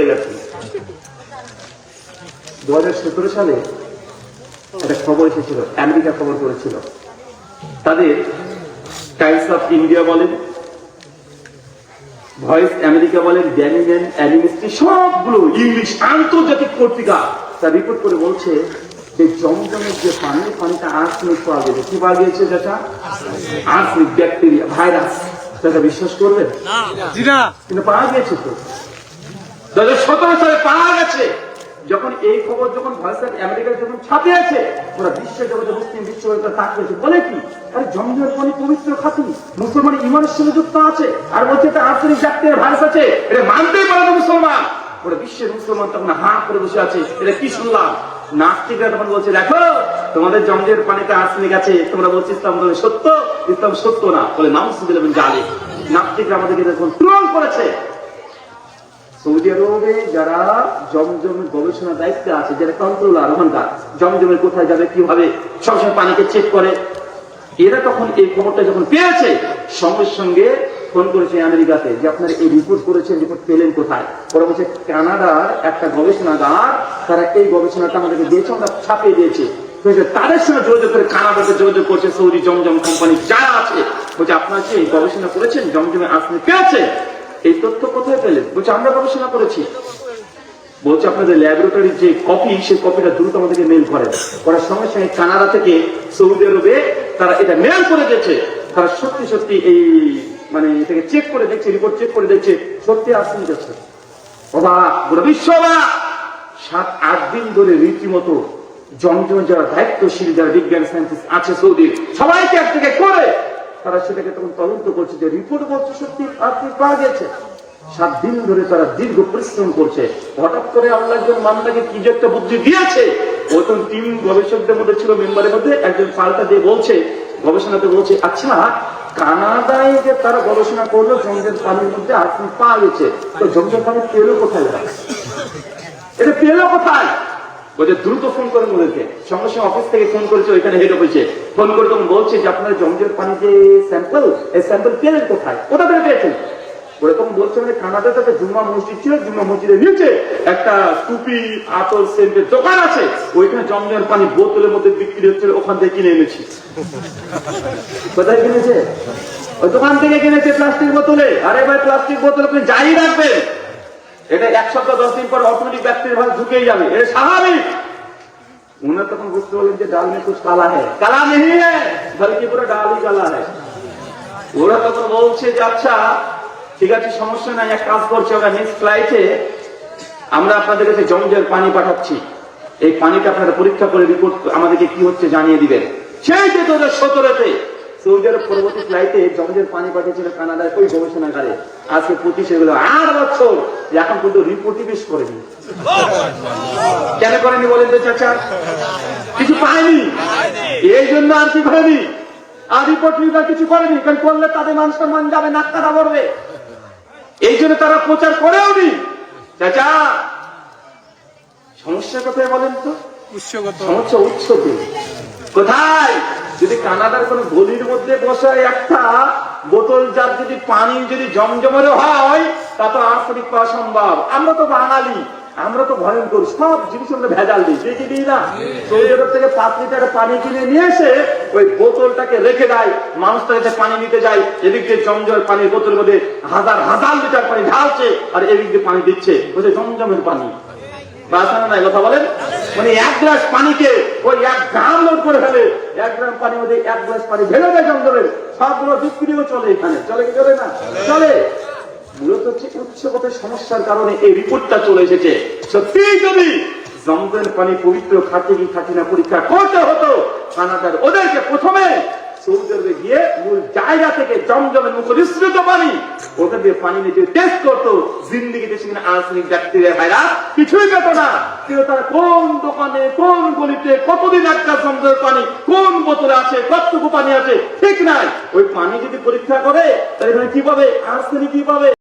হয়ে গেছে। দু হাজার সতেরো সালে একটা খবর এসেছিল আমেরিকা খবর করেছিল তাদের টাইমস অফ ইন্ডিয়া বলেন ভয়েস আমেরিকা বলেন ড্যানিম্যান অ্যানিমিস্ট্রি সবগুলো ইংলিশ আন্তর্জাতিক পত্রিকা তা রিপোর্ট করে বলছে যে জমজমের যে পানি পানিটা আর্সনিক পাওয়া গেছে। কি পাওয়া গিয়েছে যেটা? আর্সনিক ব্যাকটেরিয়া ভাইরাস সেটা বিশ্বাস করবেন? কিন্তু পাওয়া গেছে তো। পাওয়া গেছে। যখন এই খবর যখন আমেরিকায় যখন ওরা জগতে মুসলিম বিশ্ব জগতে তাকিয়েছে বলে কি? আরে পানি পবিত্র খাতি, মুসলমান ইমানের সঙ্গে যুক্ত আছে, আর বলছে আছে, এটা মানতেই পারে না মুসলমান। ওরা বিশ্বের মুসলমান তখন হা করে বসে আছে, এটা কি শুনলাম? নাস্তিকরা তখন বলছে, দেখো, তোমাদের জমজের পানিতে আর্সেনিক আছে, তোমরা বলছো ইসলাম সত্য ইসলাম সত্য না। বলে এবং জালে নাস্তিকরা আমাদেরকে দেখুন ট্রোল করেছে সৌদি আরবে যারা জমজম গবেষণা দায়িত্বে আছে, যারা কন্ট্রোলার ওখানকার জমজমের কোথায় যাবে, কীভাবে সবসময় পানিকে চেক করে, এরা তখন এই খবরটা যখন পেয়েছে, সঙ্গে সঙ্গে ফোন করেছে আমেরিকাতে যে আপনারা এই রিপোর্ট করেছেন রিপোর্ট পেলেন কোথায়? ওরা বলছে, কানাডার একটা গবেষণাগার, তারা এই গবেষণাটা আমাদেরকে দিয়েছে, আমরা ছাপিয়ে দিয়েছে। তাদের সঙ্গে যোগাযোগ করে কানাডাতে যোগাযোগ করছে সৌদি জমজম কোম্পানি যারা আছে, বলছে, আপনারা এই গবেষণা করেছেন? জমজমে আসলে পেয়েছে। এই তথ্য কোথায় পেলেন? বলছে, আমরা গবেষণা করেছি। বলছে, আপনাদের ল্যাবরেটরির যে কপি সেই কপিটা দ্রুত আমাদেরকে মেল করেন করার সঙ্গে সঙ্গে কানাডা থেকে সৌদি আরবে তারা এটা মেল করে দিয়েছে। তারা সত্যি সত্যি এই মানে এটাকে চেক করে দেখছে রিপোর্ট চেক করে দেখছে। সত্যি আসেন যাচ্ছে অবাক পুরো বিশ্ব সাত, আট দিন ধরে রীতিমতো জমজমে যারা দায়িত্বশীল, যারা বিজ্ঞান সায়েন্টিস্ট আছে সৌদি সবাইকে এক থেকে করে তারা সেটাকে তখন তদন্ত করছে যে রিপোর্ট বলছে সত্যি আপনি পাওয়া গেছে। সাত দিন ধরে তারা দীর্ঘ পরিশ্রম করছে। হঠাৎ করে আল্লাহ একজন মান্দাকে কি যে একটা বুদ্ধি দিয়েছে? তখন টিম গবেষকদের মধ্যে ছিল মেম্বারের মধ্যে, একজন পাল্টা দিয়ে বলছে, গবেষণাতে বলছে আচ্ছা কানাডায় যে তারা গবেষণা করল, জমজম পানির মধ্যে আপনি পাওয়া গেছে? তো জমজম পানি পেল কোথায়? এটা পেল কোথায়? বলছে দ্রুত ফোন করেন ওদেরকে সঙ্গে সঙ্গে অফিস থেকে ফোন করেছে ওইখানে হেড অফিসে ফোন করে তখন বলছে যে আপনার জমজের পানি যে স্যাম্পল এই স্যাম্পল পেলেন কোথায়? কোথা থেকে পেয়েছেন? ওরা তখন বলছে মানে কানাডাতে একটা জুম্মা মসজিদ ছিল জুম্মা মসজিদের নিচে একটা টুপি আতর সেন্টের দোকান আছে। ওইখানে জমজমের পানি বোতলের মধ্যে বিক্রি হচ্ছিল ওখান থেকে কিনে এনেছি। কোথায় কিনেছে? ওই দোকান থেকে কিনেছে প্লাস্টিক বোতলে। আরে ভাই প্লাস্টিক বোতল আপনি জারি রাখবেন। এটা এক সপ্তাহ, দশ দিন পর অটোমেটিক ব্যক্তির ভাবে ঢুকেই যাবে। এটা স্বাভাবিক। উনি তখন বুঝতে পারলেন যে ডাল মে কুছ কালা হ্যাঁ কালা নেই বলকি পুরো ডালই কালা হ্যাঁ ওরা তখন বলছে যে আচ্ছা ঠিক আছে, সমস্যা নাই, এক কাজ করছে ওরা নেক্সট ফ্লাইটে আমরা আপনাদের কাছে জমজের পানি পাঠাচ্ছি। এই পানিটা আপনারা পরীক্ষা করে রিপোর্ট আমাদেরকে কি হচ্ছে জানিয়ে দিবেন। সেই যে দু হাজার সতেরোতে সৌদি আরব পরবর্তী ফ্লাইটে জমজের পানি পাঠিয়েছিল কানাডায় ওই গবেষণাগারে। আজকে পঁচিশ এগুলো আট বছর এখন কিন্তু রিপোর্টই বেশ করেনি কেন করেনি বলেন তো চাচা? কিছু পায়নি। এই জন্য আর কি করেনি আর রিপোর্ট বিভাগ কিছু করেনি কারণ করলে তাদের মান সম্মান যাবে নাক কাটা পড়বে। এই জন্য তারা প্রচার করেও নি। চাচা সমস্যা কোথায় বলেন তো। উৎসগত। সমস্যা উৎসতে কোথায়? যদি কানাডার কোন গলির মধ্যে বসায় একটা বোতল যার যদি পানি যদি জমজমের হয়, তা তো আর্সেনিক পাওয়া সম্ভব। আমরা তো বাঙালি, আমরা তো ভয়ঙ্কর সব জিনিস আমরা ভেজাল দিই, দেখি দিই না? সৌদি আরব থেকে পাঁচ লিটার পানি কিনে নিয়ে এসে ওই বোতলটাকে রেখে দেয়। মানুষ তার পানি নিতে যায়, এদিক দিয়ে জমজমের পানির বোতলের মধ্যে হাজার হাজার লিটার পানি ঢালছে আর এদিক দিয়ে পানি দিচ্ছে। বলছে জমজমের পানি। বাসানো নাই, কথা বলেন? মানে এক গ্লাস পানিকে ওই এক গ্রাম করে ফেলে। এক গ্রাম পানির মধ্যে এক গ্লাস পানি দেয় জঙ্গলের সবগুলো চলে এখানে। চলে কি চলে না? চলে। মূলত হচ্ছে উচ্চগতের সমস্যার কারণে এই রিপোর্টটা চলে এসেছে। সত্যি যদি জঙ্গলের পানি পবিত্র খাতে কি খাতে না পরীক্ষা করতে হতো কানাডার ওদেরকে প্রথমে সৌদি গিয়ে মূল জায়গা থেকে পানি। ওখান পানি টেস্ট করতো সেখানে কিছুই পেত না। কিন্তু তারা কোন দোকানে, কোন গলিতে, কতদিন একটা জমজমের পানি, কোন বোতলে আছে, কতটুকু পানি আছে, ঠিক নাই। ওই পানি যদি পরীক্ষা করে, তাহলে এখানে কি পাবে? আর্সেনিক কি পাবে।